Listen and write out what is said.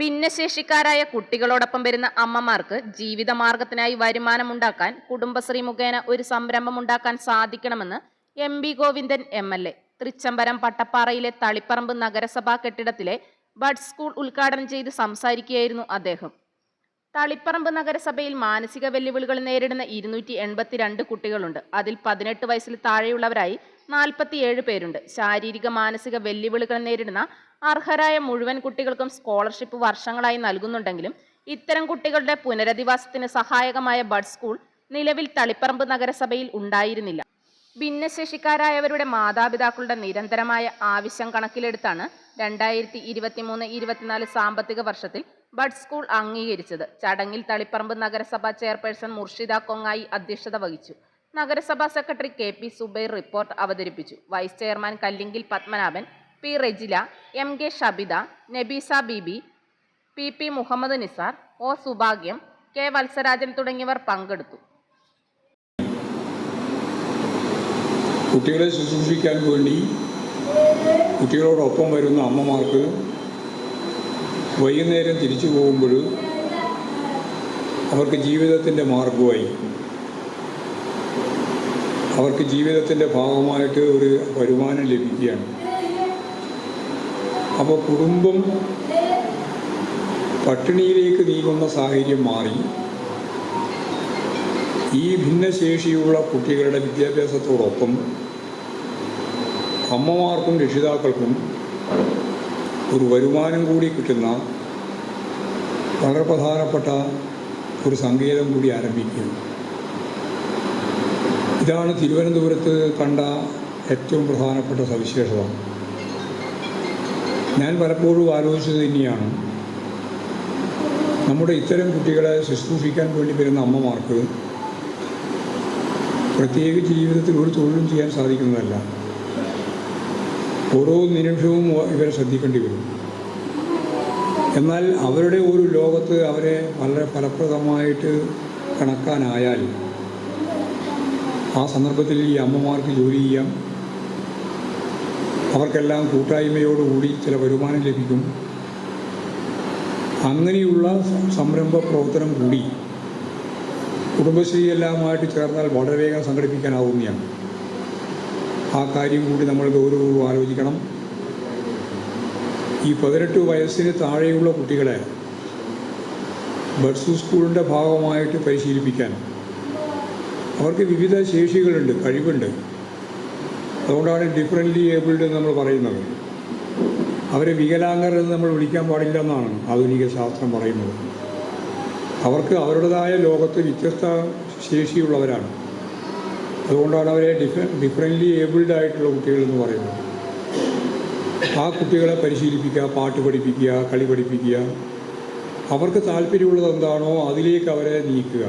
ഭിന്നശേഷിക്കാരായ കുട്ടികളോടൊപ്പം വരുന്ന അമ്മമാർക്ക് ജീവിതമാർഗത്തിനായി വരുമാനമുണ്ടാക്കാൻ കുടുംബശ്രീ മുഖേന ഒരു സംരംഭം ഉണ്ടാക്കാൻ സാധിക്കണമെന്ന് M B Govindan M L A. Thrichambaram പട്ടപ്പാറയിലെ Taliparamba നഗരസഭാ കെട്ടിടത്തിലെ ബഡ് സ്കൂൾ ഉദ്ഘാടനം ചെയ്ത് സംസാരിക്കുകയായിരുന്നു അദ്ദേഹം. തളിപ്പറമ്പ് നഗരസഭയിൽ മാനസിക വെല്ലുവിളികൾ നേരിടുന്ന ഇരുന്നൂറ്റി എൺപത്തിരണ്ട് കുട്ടികളുണ്ട്. അതിൽ പതിനെട്ട് വയസ്സിൽ താഴെയുള്ളവരായി നാൽപ്പത്തിയേഴ് പേരുണ്ട്. ശാരീരിക മാനസിക വെല്ലുവിളികൾ നേരിടുന്ന അർഹരായ മുഴുവൻ കുട്ടികൾക്കും സ്കോളർഷിപ്പ് വർഷങ്ങളായി നൽകുന്നുണ്ടെങ്കിലും ഇത്തരം കുട്ടികളുടെ പുനരധിവാസത്തിന് സഹായകമായ ബഡ് സ്കൂൾ നിലവിൽ തളിപ്പറമ്പ് നഗരസഭയിൽ ഉണ്ടായിരുന്നില്ല. ഭിന്നശേഷിക്കാരായവരുടെ മാതാപിതാക്കളുടെ നിരന്തരമായ ആവശ്യം കണക്കിലെടുത്താണ് രണ്ടായിരത്തി ഇരുപത്തിമൂന്ന് ഇരുപത്തിനാല് സാമ്പത്തിക വർഷത്തിൽ ബഡ് സ്കൂൾ അംഗീകരിച്ചത്. ചടങ്ങിൽ തളിപ്പറമ്പ് നഗരസഭാ ചെയർപേഴ്സൺ മുർഷിദ കൊങ്ങായി അധ്യക്ഷത വഹിച്ചു. നഗരസഭാ secretary K P Zubair report അവതരിപ്പിച്ചു. Vice chairman Kallingil Padmanabhan P Rejila M K Shabitha Nabeesa Beebi P P Muhammad Nisar O Subhagyam K Valsarajan തുടങ്ങിയവർ പങ്കെടുത്തു. കുട്ടികളെ ശുശ്രൂഷിക്കാൻ വേണ്ടി കുട്ടികളോടൊപ്പം വരുന്ന അമ്മമാർക്ക് വൈകുന്നേരം തിരിച്ചു പോകുമ്പോൾ അവർക്ക് ജീവിതത്തിന്റെ മാർഗമായി അവർക്ക് ജീവിതത്തിന്റെ ഭാഗമായിട്ട് ഒരു വരുമാനം ലഭിക്കുകയാണ്. അപ്പോൾ കുടുംബം പട്ടിണിയിലേക്ക് നീങ്ങുന്ന സാഹചര്യം മാറി. ഈ ഭിന്നശേഷിയുള്ള കുട്ടികളുടെ വിദ്യാഭ്യാസത്തോടൊപ്പം അമ്മമാർക്കും രക്ഷിതാക്കൾക്കും ഒരു വരുമാനം കൂടി കിട്ടുന്ന വളരെ പ്രധാനപ്പെട്ട ഒരു സങ്കേതം കൂടി ആരംഭിക്കുന്നു. ഇതാണ് തിരുവനന്തപുരത്ത് കണ്ട ഏറ്റവും പ്രധാനപ്പെട്ട സവിശേഷത. ഞാൻ പലപ്പോഴും ആലോചിച്ചത് തന്നെയാണ് നമ്മുടെ ഇത്തരം കുട്ടികളെ ശുശ്രൂഷിക്കാൻ വേണ്ടി വരുന്ന അമ്മമാർക്ക് പ്രത്യേകിച്ച് ജീവിതത്തിൽ ഒരു തൊഴിലും ചെയ്യാൻ സാധിക്കുന്നതല്ല. ഓരോ നിമിഷവും ഇവരെ ശ്രദ്ധിക്കേണ്ടി വരും എന്നാൽ അവരുടെ ഒരു ലോകത്ത് അവരെ വളരെ ഫലപ്രദമായിട്ട് കണക്കാനായാൽ ആ സന്ദർഭത്തിൽ ഈ അമ്മമാർക്ക് ജോലി ചെയ്യാം. അവർക്കെല്ലാം കൂട്ടായ്മയോടുകൂടി ചില വരുമാനം ലഭിക്കും. അങ്ങനെയുള്ള സംരംഭ പ്രവർത്തനം കൂടി കുടുംബശ്രീ എല്ലാമായിട്ട് ചേർന്നാൽ വളരെ വേഗം സംഘടിപ്പിക്കാനാവുന്നതാണ്. ആ കാര്യം കൂടി നമ്മൾ ഗൗരവപൂർവം ആലോചിക്കണം. ഈ പതിനെട്ട് വയസ്സിന് താഴെയുള്ള കുട്ടികളെ ബഡ്സ് സ്കൂളിന്റെ ഭാഗമായിട്ട് പരിശീലിപ്പിക്കാൻ. അവർക്ക് വിവിധ ശേഷികളുണ്ട് കഴിവുണ്ട്. അതുകൊണ്ടാണ് ഡിഫറന്റ്ലി ഏബിൾഡ് എന്ന് നമ്മൾ പറയുന്നത്. അവരെ വികലാംഗർ എന്ന് നമ്മൾ വിളിക്കാൻ പാടില്ല എന്നാണ് ആധുനിക ശാസ്ത്രം പറയുന്നത്. അവർക്ക് അവരുടേതായ ലോകത്ത് വ്യത്യസ്ത ശേഷിയുള്ളവരാണ്. അതുകൊണ്ടാണ് അവരെ ഡിഫ ഡിഫറന്റ്ലി ഏബിൾഡ് ആയിട്ടുള്ള കുട്ടികൾ എന്ന് പറയുന്നത്. ആ കുട്ടികളെ പരിശീലിപ്പിക്കുക പാട്ട് പഠിപ്പിക്കുക കളി പഠിപ്പിക്കുക. അവർക്ക് താല്പര്യമുള്ളത് എന്താണോ അതിലേക്ക് അവരെ നീക്കുക.